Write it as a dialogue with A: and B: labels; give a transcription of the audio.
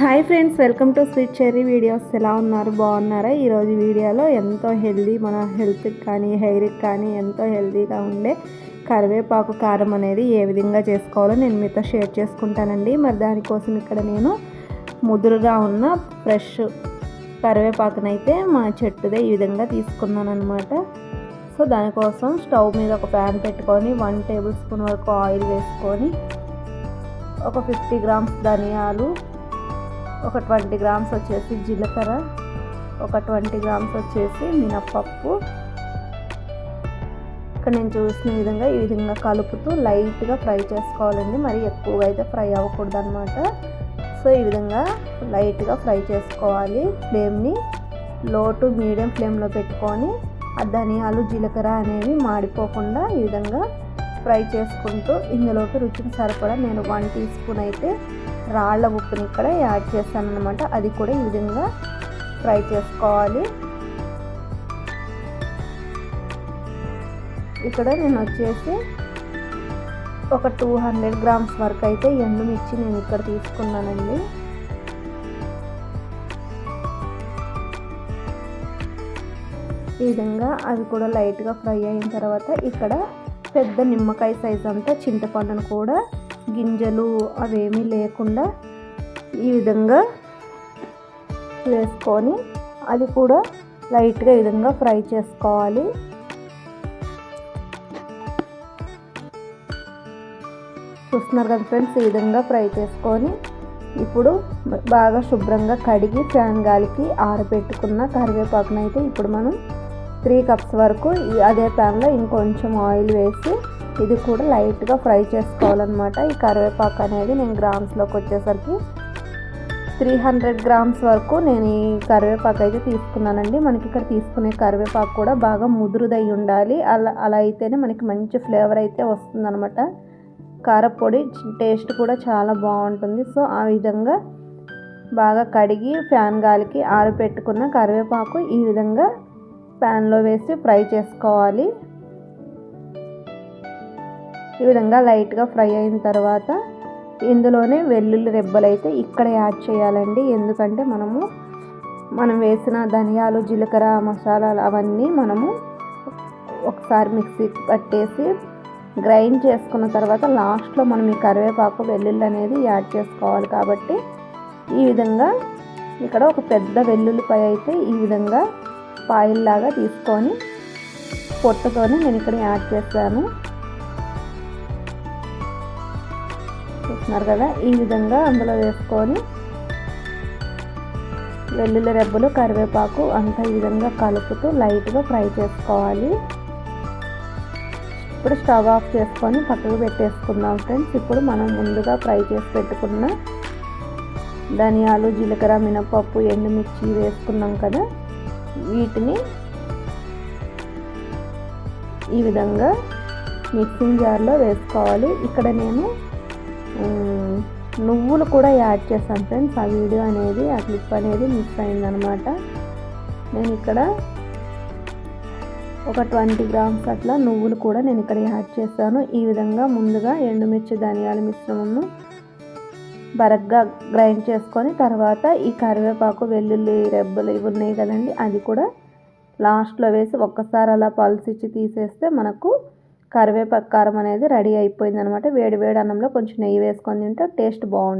A: Hi friends welcome to sweet cherry videos. ఎలా ఉన్నారు? బాగున్నారా? ఈరోజు వీడియోలో ఎంతో హెల్దీ మన హెల్త్కి కానీ హెయిర్కి కానీ ఎంతో హెల్దీగా ఉండే కరివేపాకు కారం అనేది ఏ విధంగా చేసుకోవాలో నేను మీతో షేర్ చేసుకుంటానండి. మరి దానికోసం ఇక్కడ నేను ముదురుగా ఉన్న ఫ్రెష్ కరివేపాకునైతే మా చెట్టుదే ఈ విధంగా తీసుకున్నాను అనమాట సో దానికోసం స్టవ్ మీద ఒక ప్యాన్ పెట్టుకొని వన్ టేబుల్ స్పూన్ వరకు ఆయిల్ వేసుకొని ఒక ఫిఫ్టీ గ్రామ్స్ ధనియాలు ఒక ట్వంటీ గ్రామ్స్ వచ్చేసి జీలకర్ర ఒక ట్వంటీ గ్రామ్స్ వచ్చేసి మినప్పప్పు. ఇక్కడ నేను చూసిన విధంగా ఈ విధంగా కలుపుతూ లైట్గా ఫ్రై చేసుకోవాలండి. మరి ఎక్కువగా అయితే ఫ్రై అవ్వకూడదు అనమాట సో ఈ విధంగా లైట్గా ఫ్రై చేసుకోవాలి. ఫ్లేమ్ని లో టు మీడియం ఫ్లేమ్లో పెట్టుకొని ఆ ధనియాలు జీలకర్ర అనేవి మాడిపోకుండా ఈ విధంగా ఫ్రై చేసుకుంటూ ఇందులోకి రుచికి సరిపడా నేను వన్ టీ స్పూన్ అయితే రాళ్ళ ఉప్పుని ఇక్కడ యాడ్ చేస్తాను అనమాట అది కూడా ఈ విధంగా ఫ్రై చేసుకోవాలి. ఇక్కడ నేను వచ్చేసి ఒక టూ హండ్రెడ్ గ్రామ్స్ వరకు అయితే ఎండుమిర్చి నేను ఇక్కడ తీసుకున్నానండి. ఈ విధంగా అవి కూడా లైట్గా ఫ్రై అయిన తర్వాత ఇక్కడ పెద్ద నిమ్మకాయ సైజ్ అంతా చింతపండును కూడా గింజలు అవేమీ లేకుండా ఈ విధంగా వేసుకొని అది కూడా లైట్గా ఈ విధంగా ఫ్రై చేసుకోవాలి. చూస్తున్నారు కదా ఫ్రెండ్స్ ఈ విధంగా ఫ్రై చేసుకొని ఇప్పుడు బాగా శుభ్రంగా కడిగి ఫ్యాన్ గాలికి ఆరబెట్టుకున్న కరివేపాకునైతే ఇప్పుడు మనం త్రీ కప్స్ వరకు అదే ప్యాన్లో ఇంకొంచెం ఆయిల్ వేసి ఇది కూడా లైట్గా ఫ్రై చేసుకోవాలన్నమాట. ఈ కరివేపాకు అనేది నేను గ్రామ్స్లోకి వచ్చేసరికి త్రీ హండ్రెడ్ గ్రామ్స్ వరకు నేను ఈ కరివేపాకు అయితే తీసుకున్నానండి. మనకి ఇక్కడ తీసుకునే కరివేపాకు కూడా బాగా ముదురుదై ఉండాలి. అలా అలా అయితేనే మనకి మంచి ఫ్లేవర్ అయితే వస్తుందన్నమాట. కారపొడి టేస్ట్ కూడా చాలా బాగుంటుంది. సో ఆ విధంగా బాగా కడిగి ఫ్యాన్ గాలికి ఆరిపెట్టుకున్న కరివేపాకు ఈ విధంగా ప్యాన్లో వేసి ఫ్రై చేసుకోవాలి. ఈ విధంగా లైట్గా ఫ్రై అయిన తర్వాత ఇందులోనే వెల్లుల్లి రెబ్బలు అయితే ఇక్కడ యాడ్ చేయాలండి. ఎందుకంటే మనము మనం వేసిన ధనియాలు జీలకర్ర మసాలాలు అవన్నీ మనము ఒకసారి మిక్సీ పట్టేసి గ్రైండ్ చేసుకున్న తర్వాత లాస్ట్లో మనం ఈ కరివేపాకు వెల్లుల్లి అనేది యాడ్ చేసుకోవాలి. కాబట్టి ఈ విధంగా ఇక్కడ ఒక పెద్ద వెల్లుల్లిపాయ అయితే ఈ విధంగా పాయిల్లాగా తీసుకొని పొట్టుతోనే నేను ఇక్కడ యాడ్ చేస్తాను చూస్తున్నారు కదా ఈ విధంగా అందులో వేసుకొని వెల్లుల్లి రెబ్బలు కరివేపాకు అంతా ఈ విధంగా కలుపుతూ లైట్గా ఫ్రై చేసుకోవాలి. ఇప్పుడు స్టవ్ ఆఫ్ చేసుకొని పక్కకు పెట్టేసుకుందాం ఫ్రెండ్స్. ఇప్పుడు మనం ముందుగా ఫ్రై చేసి పెట్టుకున్న ధనియాలు జీలకర్ర మినపప్పు ఎండుమిర్చి వేసుకున్నాం కదా వీటిని ఈ విధంగా మిక్సింగ్ జార్లో వేసుకోవాలి. ఇక్కడ నేను నువ్వులు కూడా యాడ్ చేస్తాను ఫ్రెండ్స్. ఆ వీడియో అనేది ఆ క్లిప్ అనేది మిస్ అయిందనమాట. నేను ఇక్కడ ఒక ట్వంటీ గ్రామ్స్ అట్లా నువ్వులు కూడా నేను ఇక్కడ యాడ్ చేస్తాను. ఈ విధంగా ముందుగా ఎండుమిర్చి ధనియాల మిశ్రమము బరగ్గా గ్రైండ్ చేసుకొని తర్వాత ఈ కరివేపాకు వెల్లుల్లి రెబ్బలు ఇవి ఉన్నాయి కదండి అది కూడా లాస్ట్లో వేసి ఒక్కసారి అలా పల్స్ తీసేస్తే మనకు కరివేపాకు కారం అనేది రెడీ అయిపోయింది అనమాట వేడి వేడి అన్నంలో కొంచెం నెయ్యి వేసుకొని తింటే టేస్ట్ బాగుంటుంది.